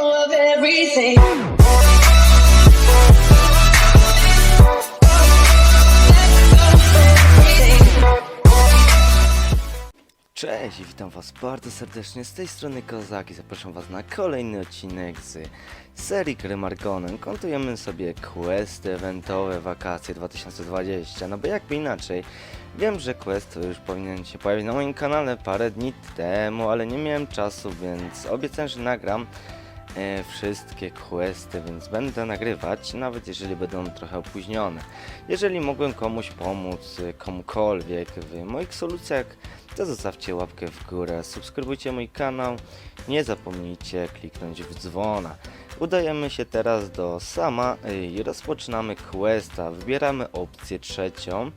of everything. Cześć, witam was bardzo serdecznie z tej strony Kozak i zapraszam was na kolejny odcinek z serii gry Margonem. Kontujemy sobie questy eventowe wakacje 2020, no bo jakby inaczej. Wiem, że quest już powinien się pojawić na moim kanale parę dni temu, ale nie miałem czasu, więc obiecałem, że nagram e, wszystkie questy, więc będę nagrywać, nawet jeżeli będą trochę opóźnione. Jeżeli mogłem komuś pomóc, e, komukolwiek w moich solucjach, to zostawcie łapkę w górę, subskrybujcie mój kanał, nie zapomnijcie kliknąć w dzwona. Udajemy się teraz do Sama i rozpoczynamy questa. Wybieramy opcję trzecią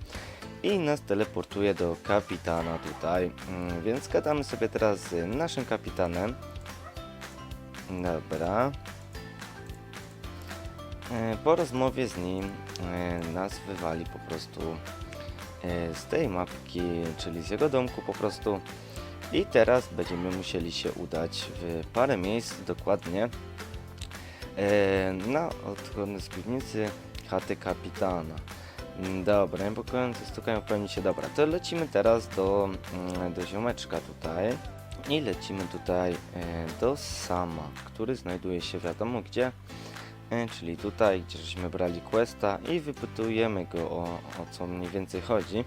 i nas teleportuje do kapitana tutaj. Mm, Więc gadamy sobie teraz z naszym kapitanem. Dobra. E, Po rozmowie z nim e, nas wywali po prostu e, z tej mapki, czyli z jego domku po prostu. I teraz będziemy musieli się udać w parę miejsc dokładnie na odchodne z piwnicy chaty kapitana. Dobra, niepokojące stukają w pełni się. Dobra, to lecimy teraz do, mm, do ziomeczka tutaj. I lecimy tutaj e, do Sama, który znajduje się wiadomo gdzie, e, czyli tutaj, gdzie żeśmy brali questa i wypytujemy go o, o co mniej więcej chodzi.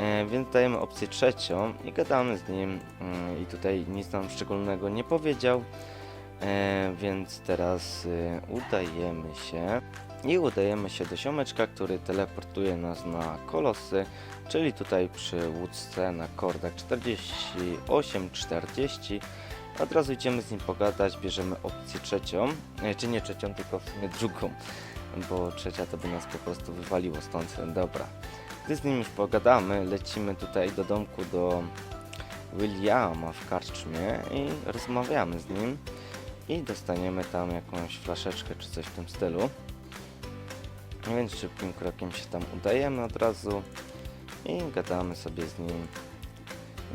E, więc dajemy opcję trzecią i gadamy z nim mm, i tutaj nic nam szczególnego nie powiedział. E, więc teraz e, udajemy się i udajemy się do ziomeczka, który teleportuje nas na kolosy, czyli tutaj przy łódce na kordach 48-40. Od razu idziemy z nim pogadać, bierzemy opcję trzecią, e, czy nie trzecią, tylko w sumie drugą, bo trzecia to by nas po prostu wywaliło stąd. Dobra, gdy z nim już pogadamy, lecimy tutaj do domku do Williama w karczmie i rozmawiamy z nim i dostaniemy tam jakąś flaszeczkę czy coś w tym stylu. No Więc szybkim krokiem się tam udajemy od razu i gadamy sobie z nim.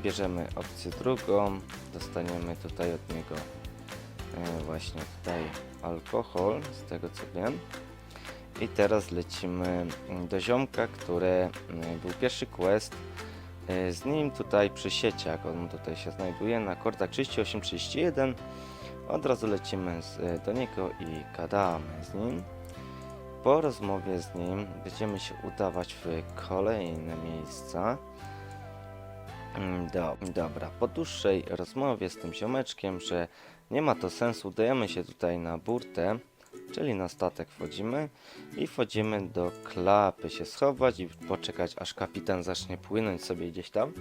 Bierzemy opcję drugą, dostaniemy tutaj od niego e, właśnie tutaj alkohol, z tego co wiem. I teraz lecimy mm, do ziomka, który mm, był pierwszy quest. e, Z nim tutaj przy sieciach, on tutaj się znajduje na kordach 38-31. Od razu lecimy z, e, do niego i gadamy z nim. Po rozmowie z nim będziemy się udawać w kolejne miejsca. Mm, Do, dobra, po dłuższej rozmowie z tym ziomeczkiem, że nie ma to sensu, udajemy się tutaj na burtę, czyli na statek wchodzimy i wchodzimy do klapy się schować i poczekać aż kapitan zacznie płynąć sobie gdzieś tam.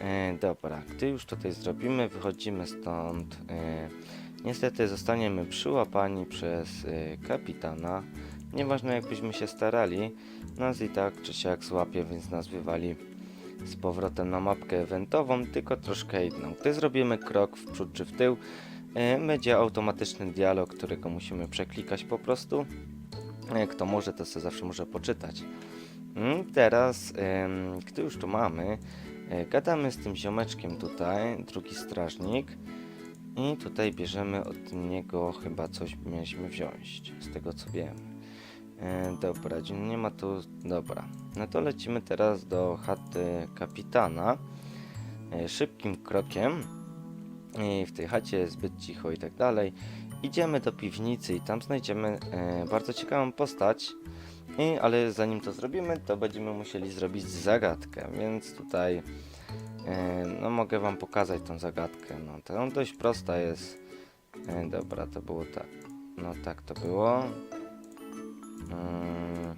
E, dobra, gdy już tutaj zrobimy, wychodzimy stąd. E, niestety zostaniemy przyłapani przez e, kapitana. Nieważne jakbyśmy się starali, nas i tak czy siak złapie, więc nas wywali z powrotem na mapkę eventową, tylko troszkę inną. Gdy zrobimy krok w przód czy w tył, e, będzie automatyczny dialog, którego musimy przeklikać po prostu. E, Kto może, to sobie zawsze może poczytać. Mm, Teraz, gdy już tu mamy, gadamy z tym ziomeczkiem tutaj, drugi strażnik. I tutaj bierzemy od niego chyba coś mieliśmy wziąć, z tego co wiem. E, dobra, nie ma tu. Dobra. No to lecimy teraz do chaty kapitana. E, szybkim krokiem. I w tej chacie jest zbyt cicho i tak dalej. Idziemy do piwnicy i tam znajdziemy e, bardzo ciekawą postać. I, ale zanim to zrobimy, to będziemy musieli zrobić zagadkę, więc tutaj e, no mogę wam pokazać tą zagadkę. No to on dość prosta jest. E, dobra, to było tak. No tak to było. Mm,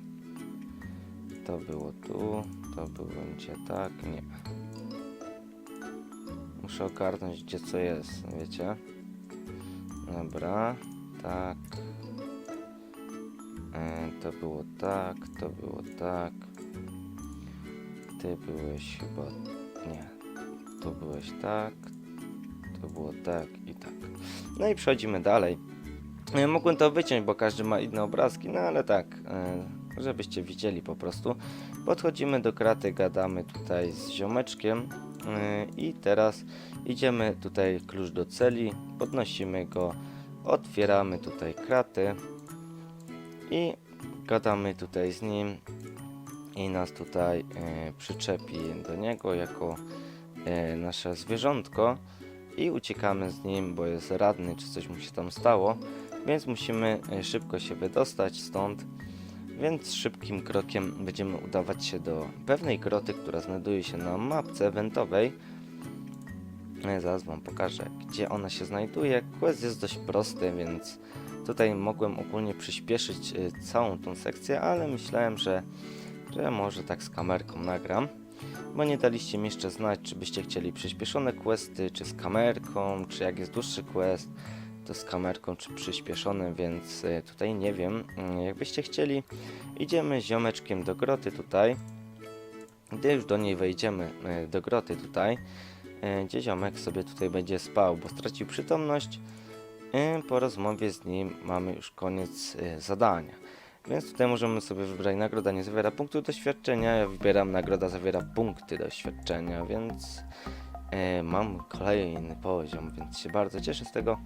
To było tu, to było gdzie tak, nie. Muszę ogarnąć gdzie co jest, wiecie? Dobra, tak. E, To było tak, to było tak. Ty byłeś chyba, nie. Tu byłeś tak, to było tak i tak. No i przechodzimy dalej. E, Mogłem to wyciąć, bo każdy ma inne obrazki, no ale tak, e, żebyście widzieli po prostu. Podchodzimy do kraty, gadamy tutaj z ziomeczkiem i teraz idziemy tutaj klucz do celi, podnosimy go otwieramy tutaj kraty i gadamy tutaj z nim i nas tutaj e, przyczepi do niego jako e, nasze zwierzątko i uciekamy z nim, bo jest radny, czy coś mu się tam stało, więc musimy e, szybko się wydostać stąd. Więc szybkim krokiem będziemy udawać się do pewnej groty, która znajduje się na mapce eventowej. E, Zaraz Wam pokażę, gdzie ona się znajduje. Quest jest dość prosty, więc tutaj mogłem ogólnie przyspieszyć e, całą tą sekcję, ale myślałem, że, że może tak z kamerką nagram. Bo nie daliście mi jeszcze znać, czy byście chcieli przyspieszone questy, czy z kamerką, czy jak jest dłuższy quest, to z kamerką, czy przyspieszony, więc e, tutaj nie wiem. Mm, Jakbyście chcieli, idziemy ziomeczkiem do groty tutaj. Gdy już do niej wejdziemy, do groty tutaj, gdzie ziomek sobie tutaj będzie spał, bo stracił przytomność. Po rozmowie z nim mamy już koniec e, zadania. Więc tutaj możemy sobie wybrać nagroda nie zawiera punktu doświadczenia. Ja wybieram nagroda zawiera punkty doświadczenia, więc e, mam kolejny poziom, więc się bardzo cieszę z tego.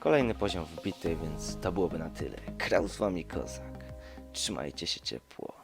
Kolejny poziom wbity, więc to byłoby na tyle. Z wami Kozak. Trzymajcie się ciepło.